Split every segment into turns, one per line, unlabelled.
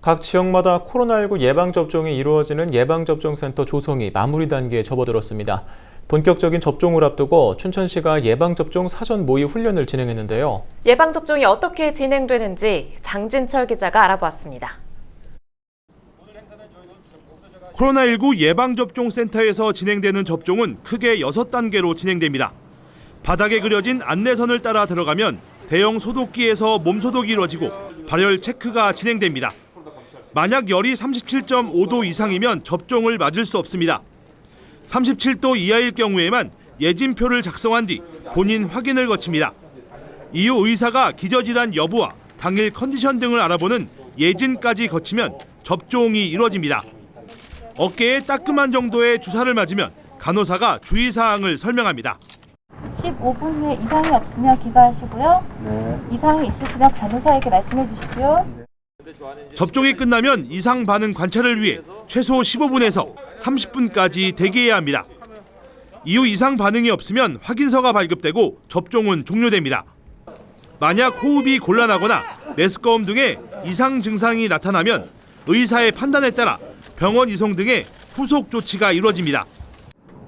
각 지역마다 코로나19 예방접종이 이루어지는 예방접종센터 조성이 마무리 단계에 접어들었습니다. 본격적인 접종을 앞두고 춘천시가 예방접종 사전 모의 훈련을 진행했는데요.
예방접종이 어떻게 진행되는지 장진철 기자가 알아보았습니다.
코로나19 예방접종센터에서 진행되는 접종은 크게 6단계로 진행됩니다. 바닥에 그려진 안내선을 따라 들어가면 대형 소독기에서 몸소독이 이루어지고 발열 체크가 진행됩니다. 만약 열이 37.5도 이상이면 접종을 맞을 수 없습니다. 37도 이하일 경우에만 예진표를 작성한 뒤 본인 확인을 거칩니다. 이후 의사가 기저질환 여부와 당일 컨디션 등을 알아보는 예진까지 거치면 접종이 이루어집니다. 어깨에 따끔한 정도의 주사를 맞으면 간호사가 주의사항을 설명합니다.
15분 후에 이상이 없으면 귀가하시고요. 이상이 있으시면 간호사에게 말씀해 주십시오.
접종이 끝나면 이상 반응 관찰을 위해 최소 15분에서 30분까지 대기해야 합니다. 이후 이상 반응이 없으면 확인서가 발급되고 접종은 종료됩니다. 만약 호흡이 곤란하거나 메스꺼움 등의 이상 증상이 나타나면 의사의 판단에 따라 병원 이송 등의 후속 조치가 이루어집니다.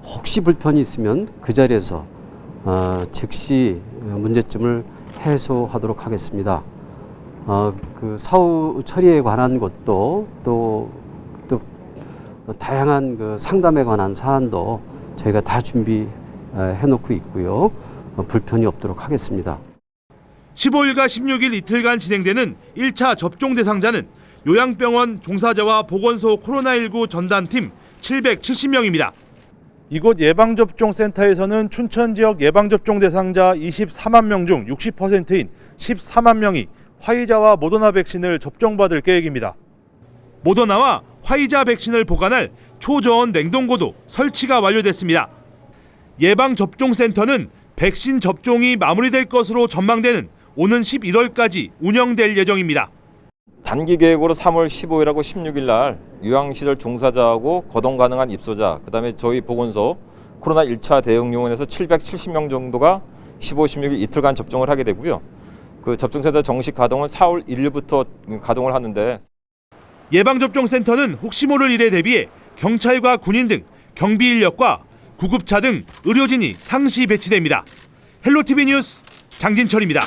혹시 불편이 있으면 그 자리에서 어, 즉시 문제점을 해소하도록 하겠습니다. 어, 그 사후 처리에 관한 것도 또, 또 다양한 그 상담에 관한 사안도 저희가 다 준비해 놓고 있고요. 어, 불편이 없도록 하겠습니다.
15일과 16일 이틀간 진행되는 1차 접종 대상자는 요양병원 종사자와 보건소 코로나19 전담팀 770명입니다.
이곳 예방접종센터에서는 춘천 지역 예방접종 대상자 24만 명 중 60%인 14만 명이 화이자와 모더나 백신을 접종받을 계획입니다.
모더나와 화이자 백신을 보관할 초저온 냉동고도 설치가 완료됐습니다. 예방접종센터는 백신 접종이 마무리될 것으로 전망되는 오는 11월까지 운영될 예정입니다.
단기 계획으로 3월 15일하고 16일 날 요양시설 종사자하고 거동 가능한 입소자, 그다음에 저희 보건소 코로나 1차 대응 요원에서 770명 정도가 15, 16일 이틀간 접종을 하게 되고요. 그 접종센터 정식 가동은 4월 1일부터 가동을 하는데
예방접종센터는 혹시 모를 일에 대비해 경찰과 군인 등 경비 인력과 구급차 등 의료진이 상시 배치됩니다. 헬로티비 뉴스 장진철입니다.